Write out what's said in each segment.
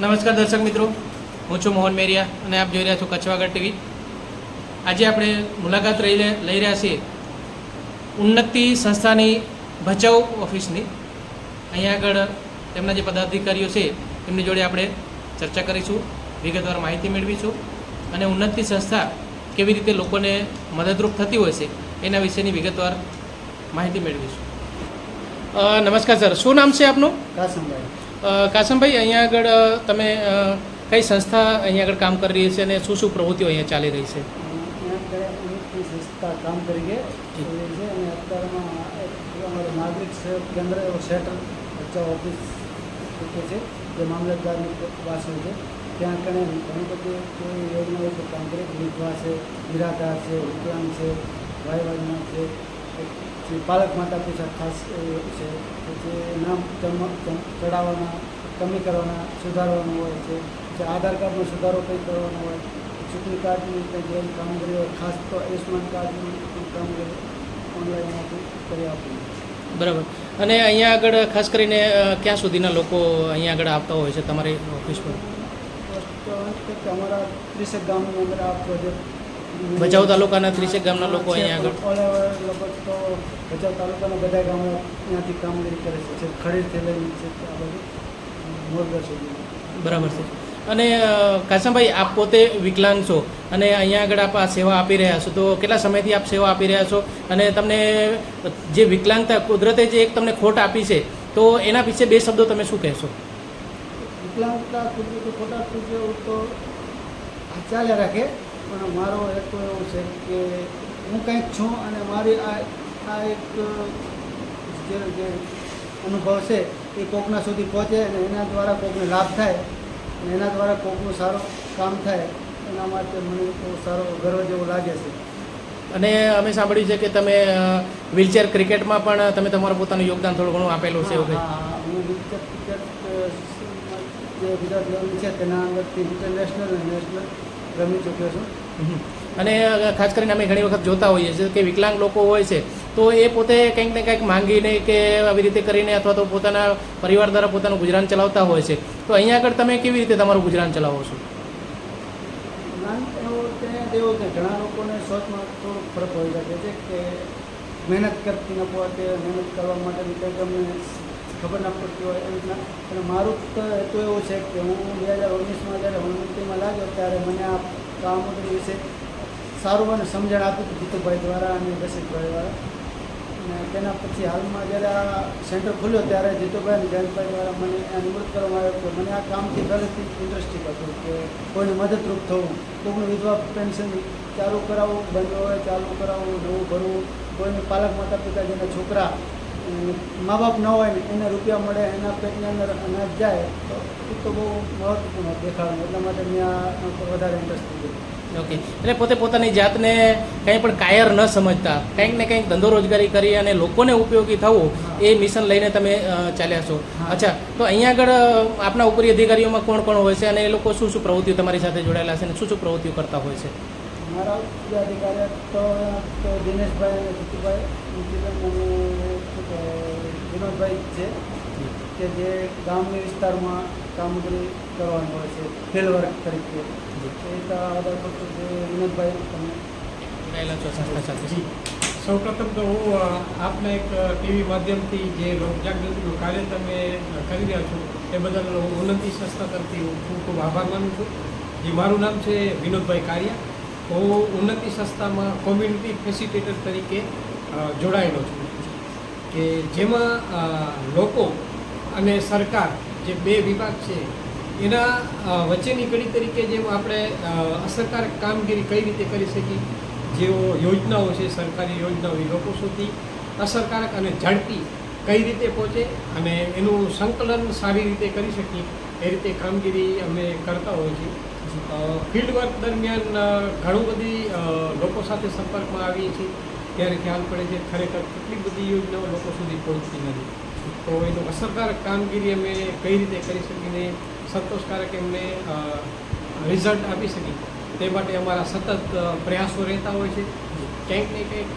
નમસ્કાર દર્શક મિત્રો, હું છું મોહન મેરિયા અને આપ જોઈ રહ્યા છો કચ્છવાગઢ ટીવી. આજે આપણે મુલાકાત રહી લઈ રહ્યા છીએ ઉન્નતિ સંસ્થાની ભચાઉ ઓફિસની. અહીંયા આગળ તેમના જે પદાધિકારીઓ છે તેમની જોડે આપણે ચર્ચા કરીશું, વિગતવાર માહિતી મેળવીશું અને ઉન્નતિ સંસ્થા કેવી રીતે લોકોને મદદરૂપ થતી હોય છે, એના વિશેની વિગતવાર માહિતી મેળવીશું. નમસ્કાર સર, શું નામ છે આપનું? કાસમભાઈ. કાસમભાઈ અહીંયા આગળ તમે કઈ સંસ્થા અહીંયા આગળ કામ કરી રહી છે અને શું શું પ્રવૃત્તિઓ અહીંયા ચાલી રહી છે? સંસ્થા કામ કરીએ કરી છે અને અત્યારમાં અમારું નાગરિક કેન્દ્ર સેટર ઓફિસ છે જે મામલતદારની પાસે છે. ત્યાં કણે ઘણી બધી કોઈ યોજનાઓ પર કામ કરે વિધવા છે નિરાધાર છે વિકલાંગ છે ભાઈ છે પછી પાલક માતા પિતા ખાસ એ છે જે નામ ચડાવવાના કમી કરવાના સુધારવાનું હોય છે જે આધાર કાર્ડનો સુધારો કંઈ કરવાનો હોય ચૂંટણી કાર્ડની કંઈ જેમ કામગીરી હોય ખાસ તો આયુષ્યમાન કાર્ડની કામગીરી ઓનલાઈનમાંથી કરી આપવી બરાબર. અને અહીંયા આગળ ખાસ કરીને ક્યાં સુધીના લોકો અહીંયા આગળ આવતા હોય છે તમારી ઓફિસ પર? અમારા ત્રીસેક ગામની અંદર આ પ્રોજેક્ટ ભચાઉ તાલુકાના ત્રીસેક ગામના લોકો અહીંયા આગળ. લગભગ તો ભચાઉ તાલુકાના બધા ગામો ત્યાંથી કામગીરી કરે છે. ખરીદ ખડીરથી લઈને છે આ બધું મોરગા સુધી બરાબર છે. અને કાસમભાઈ આપ પોતે વિકલાંગ છો અને અહીંયા આગળ આપ આ સેવા આપી રહ્યા છો. તો કેટલા સમયથી આપ સેવા આપી રહ્યા છો? અને તમને જે વિકલાંગતા કુદરતે જે એક તમને ખોટ આપી છે તો એના વિશે બે શબ્દો તમે શું કહેશો? વિકલાંગતા કુદરતી ખોટા તો ચાલ્યા રાખે. પણ મારો એક એવો છે કે હું કંઈક છું અને મારી આ આ એક જે જે અનુભવ છે એ કોકના સુધી પહોંચે અને એના દ્વારા કોકને લાભ થાય અને એના દ્વારા કોકનું સારું કામ થાય એના માટે મને બહુ સારો ગર્વ જેવો લાગે છે. અને અમે સાંભળ્યું છે કે તમે વ્હીલચેર ક્રિકેટમાં પણ તમે તમારું પોતાનું યોગદાન થોડું ઘણું આપેલું છે એવું હા, વ્હીલચેર ક્રિકેટ જે ગુજરાત લેવલ છે તેના અંદરથી ઇન્ટરનેશનલ અને નેશનલ રમી ચૂક્યો છું. અને ખાસ કરીને અમે ઘણી વખત જોતા હોઈએ છીએ કે વિકલાંગ લોકો હોય છે તો એ પોતે કંઈક ને કંઈક માંગીને કે આવી રીતે કરીને અથવા તો પોતાના પરિવાર દ્વારા પોતાનું ગુજરાન ચલાવતા હોય છે. તો અહીંયા આગળ તમે કેવી રીતે તમારું ગુજરાન ચલાવો છો? કે ઘણા લોકોને સોચમાં થોડો ફરક હોઈ શકે છે કે મહેનત કરતી ન પોતે મહેનત કરવા માટે અમને ખબર ના પડતી હોય એવી રીતના. અને મારું તો હેતુ એવું છે કે હું બે હજાર ઓગણીસમાં જ્યારે હનુમંતીમાં લાગ્યો ત્યારે મને આ કામગીરી વિશે સારું અને સમજણ આપી હતી જીતુભાઈ દ્વારા અને રસિકભાઈ દ્વારા. અને તેના પછી હાલમાં જ્યારે આ સેન્ટર ખુલ્યો ત્યારે જીતુભાઈ અને જયંતભાઈ દ્વારા મને નિમણૂક કરવામાં આવ્યો કે મને આ કામથી પહેલેથી ઇન્ટરેસ્ટિંગ હતું કે કોઈને મદદરૂપ થવું. કોઈનું વિધવા પેન્શન ચાલુ કરાવવું બંધ હોય ચાલુ કરાવવું, નવું ભરવું. કોઈને પાલક માતા પિતા જેના છોકરા મા બાપ ન હોય ને એને રૂપિયા મળે એના પેટની અંદર અનાજ જાય તો એ તો બહુ મહત્વપૂર્ણ દેખાડવું એટલા માટે મેં આ વધારે ઇન્ટરેસ્ટ લીધો. ઓકે. એટલે પોતે પોતાની જાતને કંઈ પણ કાયર ન સમજતા કંઈક ને કંઈક ધંધો રોજગારી કરી અને લોકોને ઉપયોગી થવું એ મિશન લઈને તમે ચાલ્યા છો. અચ્છા તો અહીંયા આગળ આપના ઉપરી અધિકારીઓમાં કોણ કોણ હોય છે અને એ લોકો શું શું પ્રવૃત્તિઓ તમારી સાથે જોડાયેલા છે અને શું શું પ્રવૃત્તિઓ કરતા હોય છે? મારા જે અધિકારી તો દિનેશભાઈ અને જીતુભાઈ જીતુભાઈ અને વિનોદભાઈ છે કે જે ગામની વિસ્તારમાં કામગીરી કરવાની હોય છે ફિલ્ડ વર્ક તરીકે. એ તો આધાર પર જે વિનોદભાઈ તમે જોડાયેલા છો સંસ્થા સાથે. સૌપ્રથમ તો હું આપને આપના એક ટીવી માધ્યમથી જે લોકજાગૃતિનું કાર્ય તમે કરી રહ્યા છો એ બદલ હું ઉન્નતિ સંસ્થા તરફથી હું ખૂબ ખૂબ આભાર માનું છું. જે મારું નામ છે વિનોદભાઈ કારિયા. હું ઉન્નતિ સંસ્થામાં કોમ્યુનિટી ફેસિલિટેટર તરીકે જોડાયેલો છું. કે જેમાં લોકો અને સરકાર જે બે વિભાગ છે, એના વચ્ચેની કડી તરીકે જેમ આપણે અસરકારક કામગીરી કઈ રીતે કરી શકીએ, જેઓ યોજનાઓ છે, સરકારી યોજનાઓ, એ લોકો સુધી અસરકારક અને ઝડપી કઈ રીતે પહોંચે અને એનું સંકલન સારી રીતે કરી શકીએ, એ રીતે કામગીરી અમે કરતા હોઈએ છીએ. ફિલ્ડ વર્ક દરમિયાન ઘણું બધી લોકો સાથે સંપર્કમાં આવીએ છીએ. ત્યારે ખ્યાલ પડે છે ખરેખર કેટલી બધી યોજનાઓ લોકો સુધી પહોંચતી નથી. તો એનું અસરકારક કામગીરી અમે કઈ રીતે કરી શકીને, સંતોષકારક એમને રિઝલ્ટ આપી શકીએ, તે માટે અમારા સતત પ્રયાસો રહેતા હોય છે. ક્યાંક ને કંઈક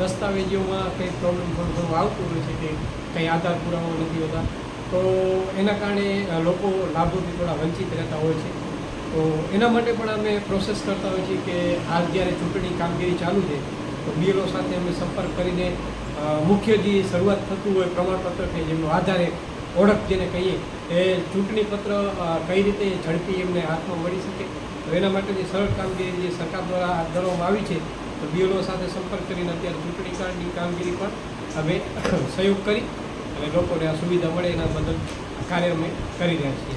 દસ્તાવેજોમાં કંઈક પ્રોબ્લેમ થોડું ઘણું આવતું હોય છે કે કંઈ આધાર પુરાવા નથી હોતા. તો એના કારણે લોકો લાભોથી થોડા વંચિત રહેતા હોય છે. તો એના માટે પણ અમે પ્રોસેસ કરતા હોઈએ છીએ કે હાલ જ્યારે ચૂંટણી કામગીરી ચાલુ છે, તો બીએલઓ સાથે અમે સંપર્ક કરીને મુખ્ય જે શરૂઆત થતું હોય પ્રમાણપત્ર કે જેમનો આધારે ઓળખ જેને કહીએ, એ ચૂંટણી પત્ર કઈ રીતે ઝડપી એમને હાથમાં મળી શકે, તો એના માટે જે સરળ કામગીરી જે સરકાર દ્વારા હાથ આવી છે, તો બીએલઓ સાથે સંપર્ક કરીને અત્યારે ચૂંટણી કાર્ડની કામગીરી પણ અમે સહયોગ કરી અને લોકોને આ સુવિધા મળે એના બદલ કાર્ય અમે કરી રહ્યા છીએ.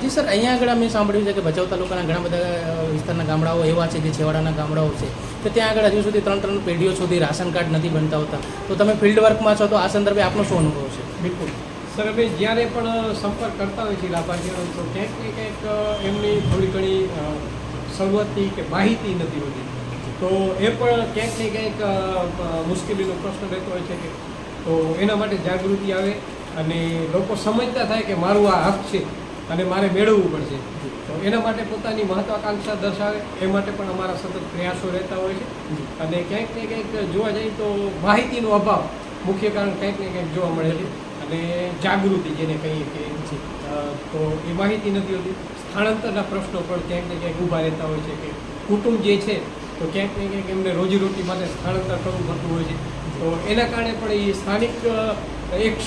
જી સર અહીંયા આગળ અમે સાંભળ્યું છે કે ભચાઉ તાલુકાના ઘણા બધા વિસ્તારના ગામડાઓ એવા છે જે છેવાડાના ગામડાઓ છે. તો ત્યાં આગળ હજુ સુધી ત્રણ ત્રણ પેઢીઓ સુધી રાશન કાર્ડ નથી બનતા હોતા. તો તમે ફિલ્ડ વર્કમાં છો તો આ સંદર્ભે આપનો શું અનુભવ છે? બિલકુલ. સર અમે જ્યારે પણ સંપર્ક કરતા હોઈએ છીએ લાભાર્થીઓનો તો ક્યાંક ને ક્યાંક એમની થોડી ઘણી અ, કે માહિતી નથી હોતી. તો એ પણ ક્યાંક ને ક્યાંક મુશ્કેલીનો પ્રશ્ન રહેતો હોય છે કે તો એના માટે જાગૃતિ આવે અને લોકો સમજતા થાય કે મારું આ હક છે અને મારે મેળવવું પડશે. તો એના માટે પોતાની મહત્વાકાંક્ષા દર્શાવે, એ માટે પણ અમારા સતત પ્રયાસો રહેતા હોય છે. અને ક્યાંક ને ક્યાંક જોવા જઈએ તો માહિતીનો અભાવ મુખ્ય કારણ ક્યાંક ને ક્યાંક જોવા મળે છે અને જાગૃતિ જેને કહીએ કે છે તો એ માહિતી નથી હોતી. સ્થળાંતરના પ્રશ્નો પણ ક્યાંક ને ક્યાંક ઊભા રહેતા હોય છે કે કુટુંબ જે છે, તો ક્યાંક ને ક્યાંક એમને રોજીરોટી માટે સ્થળાંતર કરવું પડતું હોય છે. તો એના કારણે પણ એ સ્થાનિક એક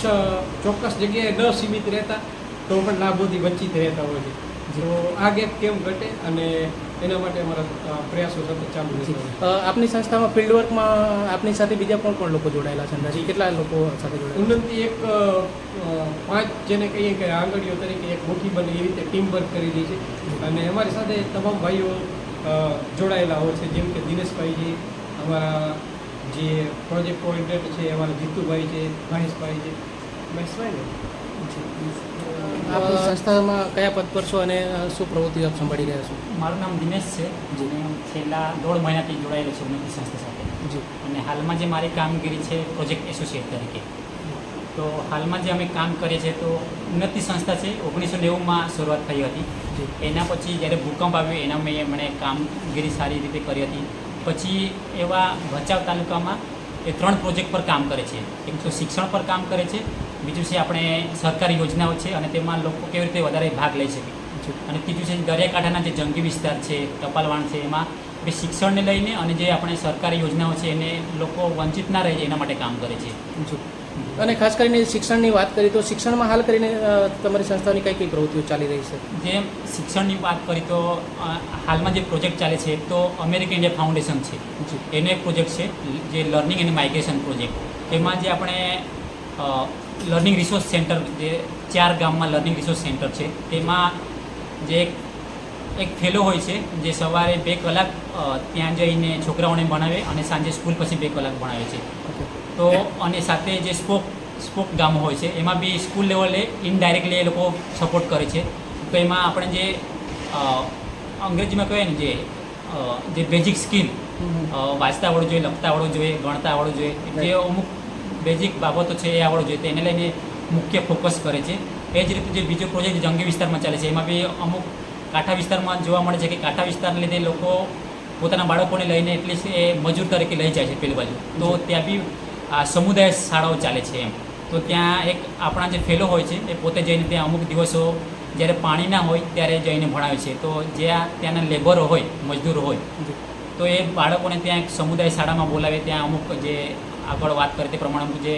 ચોક્કસ જગ્યાએ ન સીમિત રહેતા તો પણ લાભોથી વંચિત રહેતા હોય છે. તો આ ગેપ કેમ ઘટે અને એના માટે અમારા પ્રયાસો સતત ચાલુ છે આપની સંસ્થામાં ફિલ્ડ વર્કમાં આપની સાથે બીજા કોણ કોણ લોકો જોડાયેલા છે અંદાજે? કેટલા લોકો સાથે જોડાયેલા? ઉન્નતિ એક પાંચ જેને કહીએ કે આંગળીઓ તરીકે એક મોટી બને એવી રીતે ટીમ વર્ક કરેલી છે. અને અમારી સાથે તમામ ભાઈઓ જોડાયેલા હોય છે જેમ કે દિનેશભાઈ અમારા જે પ્રોજેક્ટ કોઓર્ડિનેટર છે અમારા જીતુભાઈ છે મહેશભાઈ છે. મહેશભાઈ ને? આપની સંસ્થામાં કયા પદ પર છો અને શું પ્રવૃત્તિ આપ સંભાળી રહ્યા છો? મારું નામ દિનેશ છે. જેને હું છેલ્લા દોઢ મહિનાથી જોડાયેલો છું ઉન્નતિ સંસ્થા સાથે. જી. અને હાલમાં જે મારી કામગીરી છે પ્રોજેક્ટ એસોસિએટ તરીકે. તો હાલમાં જે અમે કામ કરીએ છીએ તો ઉન્નતિ સંસ્થા છે ઓગણીસો નેવુંમાં શરૂઆત થઈ હતી. એના પછી જ્યારે ભૂકંપ આવ્યો એના મેં મને કામગીરી સારી રીતે કરી હતી. પછી એવા ભચાઉ તાલુકામાં એ ત્રણ પ્રોજેક્ટ પર કામ કરે છે. એક તો શિક્ષણ પર કામ કરે છે, બીજું છે આપણે સરકારી યોજનાઓ છે અને તેમાં લોકો કેવી રીતે વધારે ભાગ લઈ શકે અને ત્રીજું છે દરિયાકાંઠાના જે જંગી વિસ્તાર છે, ટપાલવાણ છે, એમાં બે શિક્ષણને લઈને અને જે આપણે સરકારી યોજનાઓ છે એને લોકો વંચિત ના રહે એના માટે કામ કરે છે. અને ખાસ કરીને શિક્ષણની વાત કરીએ તો શિક્ષણમાં હાલ કરીને તમારી સંસ્થાની કઈ કઈ પ્રવૃત્તિઓ ચાલી રહી છે? જે શિક્ષણની વાત કરી તો હાલમાં જે પ્રોજેક્ટ ચાલે છે તો અમેરિકન ઇન્ડિયા ફાઉન્ડેશન છે. એનો એક પ્રોજેક્ટ છે જે લર્નિંગ એન્ડ માઇગ્રેશન પ્રોજેક્ટ. એમાં જે આપણે લર્નિંગ રિસોર્સ સેન્ટર જે ચાર ગામમાં લર્નિંગ રિસોર્સ સેન્ટર છે તેમાં જે એક એક ફેલો હોય છે જે સવારે બે કલાક ત્યાં જઈને છોકરાઓને ભણાવે અને સાંજે સ્કૂલ પછી બે કલાક ભણાવે છે. તો અને સાથે જે સ્પોક સ્પોક ગામો હોય છે, એમાં બી સ્કૂલ લેવલે ઇનડાયરેક્ટલી એ લોકો સપોર્ટ કરે છે. તો એમાં આપણે જે અંગ્રેજીમાં કહેવાય ને જે જે બેઝિક સ્કિલ વાંચતા આવડવું જોઈએ, લખતા આવડવું જોઈએ, ગણતા આવડવું જોઈએ જે અમુક બેઝિક બાબતો છે એ આવડવું જોઈએ તેને લઈને મુખ્ય ફોકસ કરે છે. એ જ રીતે જે બીજો પ્રોજેક્ટ જંગી વિસ્તારમાં ચાલે છે, એમાં બી અમુક કાંઠા વિસ્તારમાં જોવા મળે છે કે કાંઠા વિસ્તારને લીધે લોકો પોતાના બાળકોને લઈને એટલીસ્ટ એ મજૂર તરીકે લઈ જાય છે પેલી બાજુ. તો ત્યાં બી આ સમુદાય શાળાઓ ચાલે છે એમ. તો ત્યાં એક આપણા જે ફેલો હોય છે એ પોતે જઈને ત્યાં અમુક દિવસો જ્યારે પાણી ના હોય ત્યારે જઈને ભણાવે છે. તો જ્યાં ત્યાંના લેબરો હોય મજદૂરો હોય તો એ બાળકોને ત્યાં એક સમુદાય શાળામાં બોલાવે ત્યાં અમુક જે આગળ વાત કરે તે પ્રમાણે અમુક જે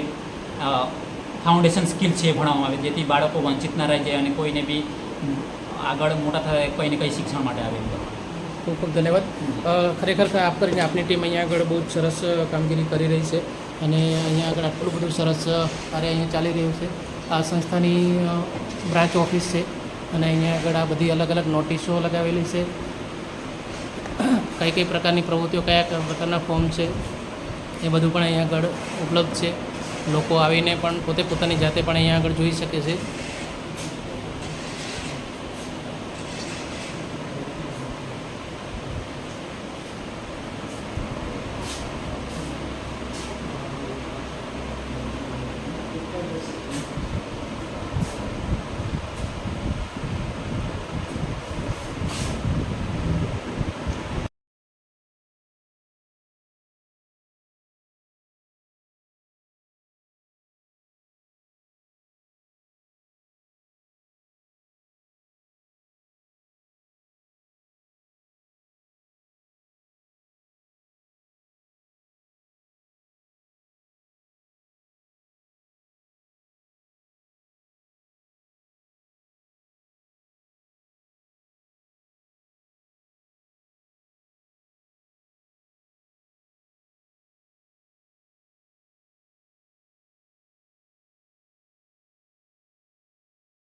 ફાઉન્ડેશન સ્કિલ છે એ ભણાવવામાં આવે જેથી બાળકો વંચિત ના રહી જાય અને કોઈને બી આગળ મોટા થાય કોઈને કંઈ શિક્ષણ માટે આવે ખૂબ ખૂબ ધન્યવાદ. ખરેખર આપ કરીને આપની ટીમ અહીંયા આગળ બહુ જ સરસ કામગીરી કરી રહી છે. અને અહીંયા આગળ આટલું બધું સરસ કાર્ય અહીંયા ચાલી રહ્યું છે. આ સંસ્થાની બ્રાન્ચ ઓફિસ છે અને અહીંયા આગળ આ બધી અલગ અલગ નોટિસો લગાવેલી છે. કઈ કઈ પ્રકારની પ્રવૃત્તિઓ, કયા કયા પ્રકારના ફોર્મ છે એ બધું પણ અહીંયા આગળ ઉપલબ્ધ છે. લોકો આવીને પણ પોતે પોતાની જાતે પણ અહીંયા આગળ જોઈ શકે છે.